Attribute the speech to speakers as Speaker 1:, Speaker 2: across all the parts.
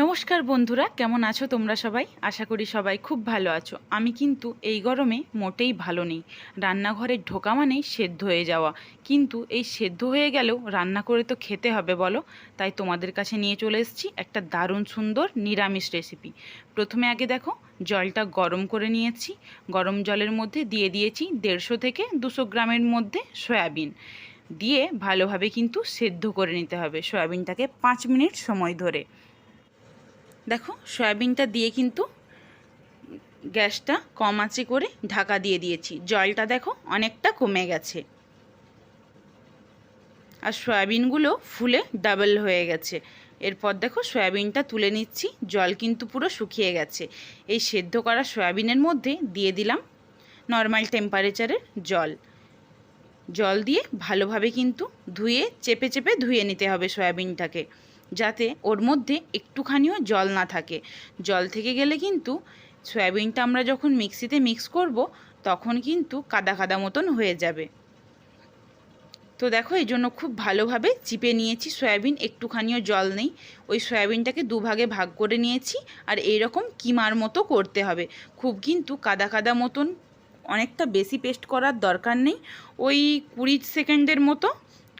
Speaker 1: নমস্কার বন্ধুরা, কেমন আছো তোমরা সবাই? আশা করি সবাই খুব ভালো আছো। আমি কিন্তু এই গরমে মোটেই ভালো নেই। রান্নাঘরে ঢোকা মানেই সেদ্ধ হয়ে যাওয়া। কিন্তু এই সেদ্ধ হয়ে গেলেও রান্না করে তো খেতে হবে বলো? তাই তোমাদের কাছে নিয়ে চলে এসেছি একটা দারুণ সুন্দর নিরামিষ রেসিপি। প্রথমে আগে দেখো, জলটা গরম করে নিয়েছি। গরম জলের মধ্যে দিয়ে দিয়েছি দেড়শো থেকে দুশো গ্রামের মধ্যে সয়াবিন। দিয়ে ভালোভাবে কিন্তু সেদ্ধ করে নিতে হবে সয়াবিনটাকে পাঁচ মিনিট সময় ধরে। দেখো, সয়াবিনটা দিয়ে কিন্তু গ্যাসটা কম আঁচে করে ঢাকা দিয়ে দিয়েছি। জলটা দেখো অনেকটা কমে গেছে। আর সয়াবিনগুলো ফুলে ডাবল হয়ে গেছে। এরপর দেখো সয়াবিনটা তুলে নিচ্ছি, জল কিন্তু পুরো শুকিয়ে গেছে। এই সেদ্ধ করা সয়াবিনের মধ্যে দিয়ে দিলাম নর্মাল টেম্পারেচারের জল। জল দিয়ে ভালোভাবে কিন্তু ধুয়ে, চেপে চেপে ধুয়ে নিতে হবে সয়াবিনটাকে। যাতে ওর মধ্যে একটুখানিও জল না থাকে। জল থেকে গেলে কিন্তু সয়াবিনটা আমরা যখন মিক্সিতে মিক্স করব, তখন কিন্তু কাদা কাদা মতন হয়ে যাবে। তো দেখো, এই জন্য খুব ভালোভাবে চিপে নিয়েছি সয়াবিন, একটুখানিও জল নেই। ওই সয়াবিনটাকে দুভাগে ভাগ করে নিয়েছি আর এই রকম কিমার মতো করতে হবে। খুব কিন্তু কাদা কাদা মতন অনেকটা বেশি পেস্ট করার দরকার নেই। ওই কুড়ি সেকেন্ডের মতো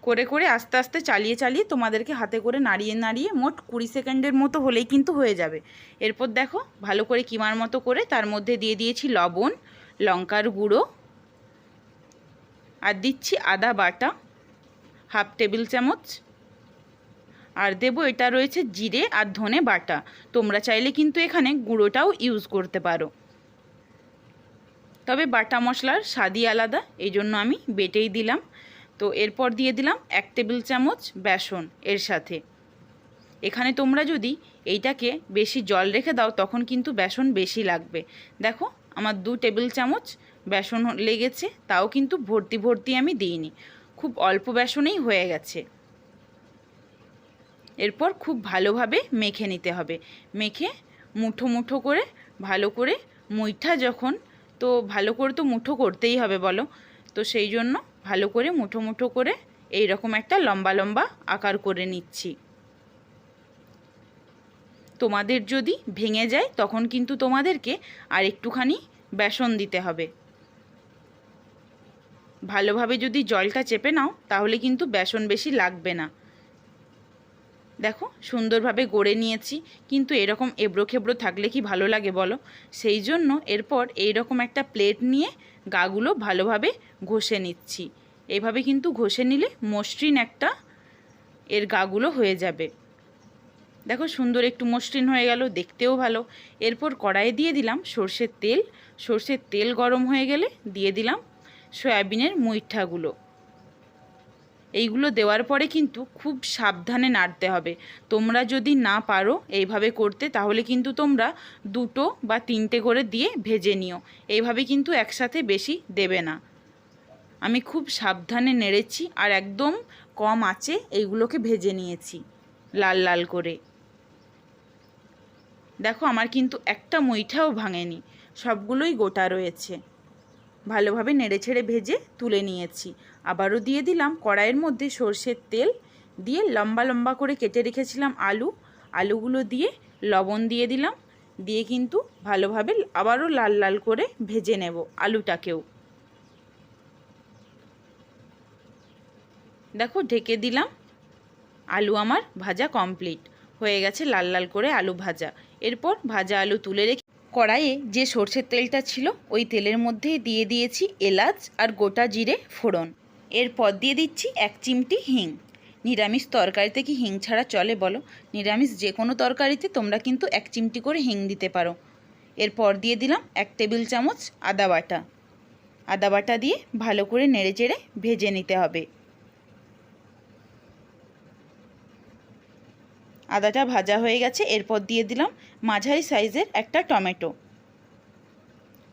Speaker 1: করে করে আস্তে আস্তে চালিয়ে চালিয়ে তোমাদেরকে হাতে করে নাড়িয়ে নাড়িয়ে মোট কুড়ি সেকেন্ডের মতো হলেই কিন্তু হয়ে যাবে। এরপর দেখো ভালো করে কিমার মতো করে তার মধ্যে দিয়ে দিয়েছি লবণ, লঙ্কার গুঁড়ো আর দিচ্ছি আদা বাটা, হাফ টেবিল চামচ। আর দেব এটা রয়েছে জিরে আর ধনে বাটা। তোমরা চাইলে কিন্তু এখানে গুঁড়োটাও ইউজ করতে পারো। তবে বাটা মশলার স্বাদই আলাদা এই জন্য আমি বেটেই দিলাম। তো এরপর দিয়ে দিলাম এক টেবিল চামচ বেসন এর সাথে। এখানে তোমরা যদি এইটাকে বেশি জল রেখে দাও, তখন কিন্তু বেসন বেশি লাগবে। দেখো, আমার দু টেবিল চামচ বেসন লেগেছে, তাও কিন্তু ভর্তি ভর্তি আমি দিইনি। খুব অল্প বেসনেই হয়ে গেছে। এরপর খুব ভালোভাবে মেখে নিতে হবে। মেখে মুঠো মুঠো করে, ভালো করে মুইঠা যখন, তো ভালো করে তো মুঠো করতেই হবে বলো। তো সেই জন্য ভালো করে মুঠো মুঠো করে এই রকম একটা লম্বা লম্বা আকার করে নিচ্ছি। তোমাদের যদি ভেঙে যায়, তখন কিন্তু তোমাদেরকে আর একটুখানি বেসন দিতে হবে। ভালোভাবে যদি জলটা চেপে নাও, তাহলে কিন্তু বেসন বেশি লাগবে না। দেখো, সুন্দরভাবে গড়ে নিয়েছি। কিন্তু এরকম এবড়ো খেবড়ো থাকলে কি ভালো লাগে বলো? সেই জন্য এরপর এই রকম একটা প্লেট নিয়ে গাগুলো ভালোভাবে ঘষে নিচ্ছি। এভাবে কিন্তু ঘষে নিলে মসৃণ একটা এর গাগুলো হয়ে যাবে। দেখো, সুন্দর একটু মসৃণ হয়ে গেল, দেখতেও ভালো। এরপর কড়াইয়ে দিয়ে দিলাম সর্ষের তেল। সর্ষের তেল গরম হয়ে গেলে দিয়ে দিলাম সয়াবিনের মুইঠাগুলো। এইগুলো দেওয়ার পরে কিন্তু খুব সাবধানে নাড়তে হবে। তোমরা যদি না পারো এইভাবে করতে, তাহলে কিন্তু তোমরা দুটো বা তিনটে করে দিয়ে ভেজে নিও। এইভাবে কিন্তু একসাথে বেশি দেবে না। আমি খুব সাবধানে নেড়েছি আর একদম কম আঁচে এইগুলোকে ভেজে নিয়েছি লাল লাল করে। দেখো, আমার কিন্তু একটা মুইঠাও ভাঙেনি। সবগুলোই গোটা রয়েছে। ভালোভাবে নেড়ে ছেড়ে ভেজে তুলে নিয়েছি। আবারও দিয়ে দিলাম কড়াইয়ের মধ্যে সর্ষের তেল দিয়ে লম্বা লম্বা করে কেটে রেখেছিলাম আলু। আলুগুলো দিয়ে লবণ দিয়ে দিলাম। দিয়ে কিন্তু ভালোভাবে আবারও লাল লাল করে ভেজে নেব আলুটাকেও। দেখো ঢেকে দিলাম। আলু আমার ভাজা কমপ্লিট। হয়ে গেছে লাল লাল করে আলু ভাজা। এরপর ভাজা আলু তুলে রেখে কড়াইয়ে যে সর্ষের তেলটা ছিল, ওই তেলের মধ্যে দিয়ে দিয়েছি এলাচ আর গোটা জিরে ফোড়ন। এরপর দিয়ে দিচ্ছি এক চিমটি হিং। নিরামিষ তরকারিতে কি হিং ছাড়া চলে বলো? নিরামিষ যে কোনো তরকারিতে তোমরা কিন্তু এক চিমটি করে হিং দিতে পারো। এরপর দিয়ে দিলাম এক টেবিল চামচ আদা বাটা। আদা বাটা দিয়ে ভালো করে নেড়ে চেড়ে ভেজে নিতে হবে। আদাটা ভাজা হয়ে গেছে, এরপর দিয়ে দিলাম মাঝারি সাইজের একটা টমেটো।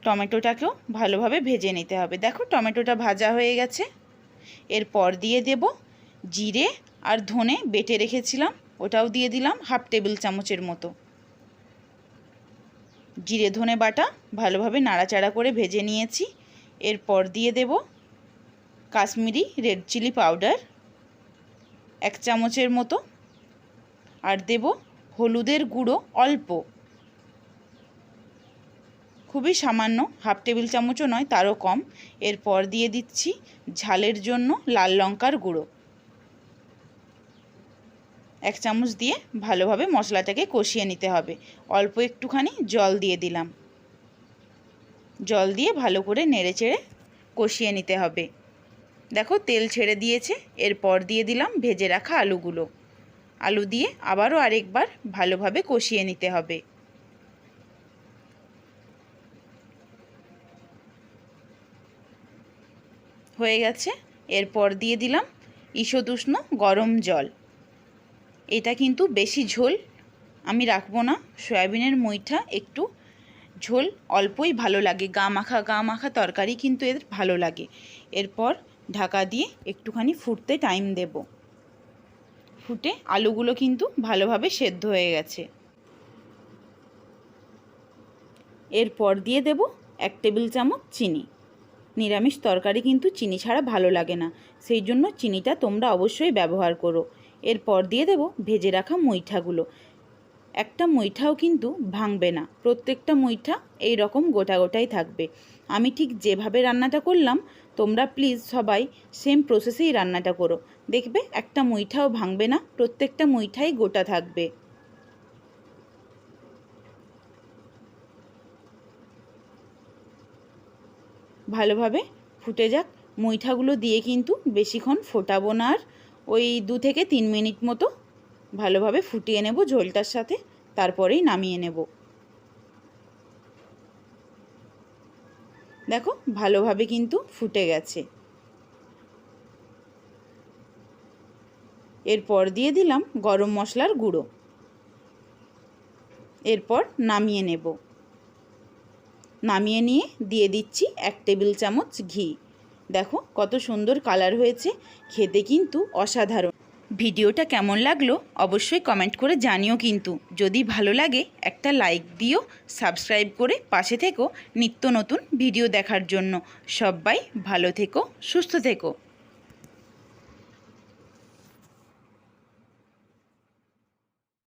Speaker 1: টমেটোটাকেও ভালোভাবে ভেজে নিতে হবে। দেখো টমেটোটা ভাজা হয়ে গেছে। এরপর দিয়ে দেব জিরে আর ধনে বেটে রেখেছিলাম, ওটাও দিয়ে দিলাম হাফ টেবিল চামচের মতো। জিরে ধনে বাটা ভালোভাবে নাড়াচাড়া করে ভেজে নিয়েছি। এরপর দিয়ে দেব কাশ্মীরি রেড চিলি পাউডার, এক চামচের মতো আর দেব হলুদের গুঁড়ো অল্প। খুবই সামান্য, হাফ টেবিল চামচও নয়, তারও কম। এরপর দিয়ে দিচ্ছি ঝালের জন্য লাল লঙ্কার গুঁড়ো। এক চামচ দিয়ে ভালোভাবে মশলাটাকে কষিয়ে নিতে হবে। অল্প একটুখানি জল দিয়ে দিলাম। জল দিয়ে ভালো করে নেড়ে চেড়ে কষিয়ে নিতে হবে। দেখো তেল ছেড়ে দিয়েছে, এরপর দিয়ে দিলাম ভেজে রাখা আলুগুলো। আলু দিয়ে আবারও আরেকবার ভালোভাবে কষিয়ে নিতে হবে। হয়ে গেছে। এরপর দিয়ে দিলাম ঈষদুষ্ণ গরম জল। এটা কিন্তু বেশি ঝোল আমি রাখব না। সয়াবিনের মুইঠা একটু ঝোল অল্পই ভালো লাগে। গা মাখা গা মাখা তরকারি কিন্তু এর ভালো লাগে। এরপর ঢাকা দিয়ে একটুখানি ফুটতে টাইম দেব। ফুটে আলুগুলো কিন্তু ভালোভাবে সেদ্ধ হয়ে গেছে। এরপর দিয়ে দেব এক টেবিল চামচ চিনি। নিরামিষ তরকারি কিন্তু চিনি ছাড়া ভালো লাগে না, সেই জন্য চিনিটা তোমরা অবশ্যই ব্যবহার করো। এরপর দিয়ে দেব ভেজে রাখা মুইঠাগুলো একটা মুইঠাও কিন্তু ভাঙবে না। প্রত্যেকটা মুইঠা এই রকম গোটা গোটাই থাকবে। আমি ঠিক যেভাবে রান্নাটা করলাম, তোমরা প্লিজ সবাই সেম প্রসেসেই রান্নাটা করো। দেখবে একটা মুইঠাও ভাঙবে না, প্রত্যেকটা মুইঠাই গোটা থাকবে। ভালোভাবে ফুটে যাক। মুইঠাগুলো দিয়ে কিন্তু বেশিক্ষণ ফোটাবো না আর। ওই দু থেকে তিন মিনিট মতো ভালোভাবে ফুটিয়ে নেব ঝোলটার সাথে, তারপরেই নামিয়ে নেব। দেখো, ভালোভাবে কিন্তু ফুটে গেছে। এরপর দিয়ে দিলাম গরম মশলার গুঁড়ো। এরপর নামিয়ে নেব। নামিয়ে নিয়ে দিয়ে দিচ্ছি এক টেবিল চামচ ঘি। দেখো, কত সুন্দর কালার হয়েছে। খেতে কিন্তু অসাধারণ। ভিডিওটা কেমন লাগল অবশ্যই কমেন্ট করে জানিও কিন্তু। যদি ভালো লাগে, একটা লাইক দিও সাবস্ক্রাইব করে পাশে থেকো নিত্য নতুন ভিডিও দেখার জন্য। সবাই ভালো থেকো, সুস্থ থেকো।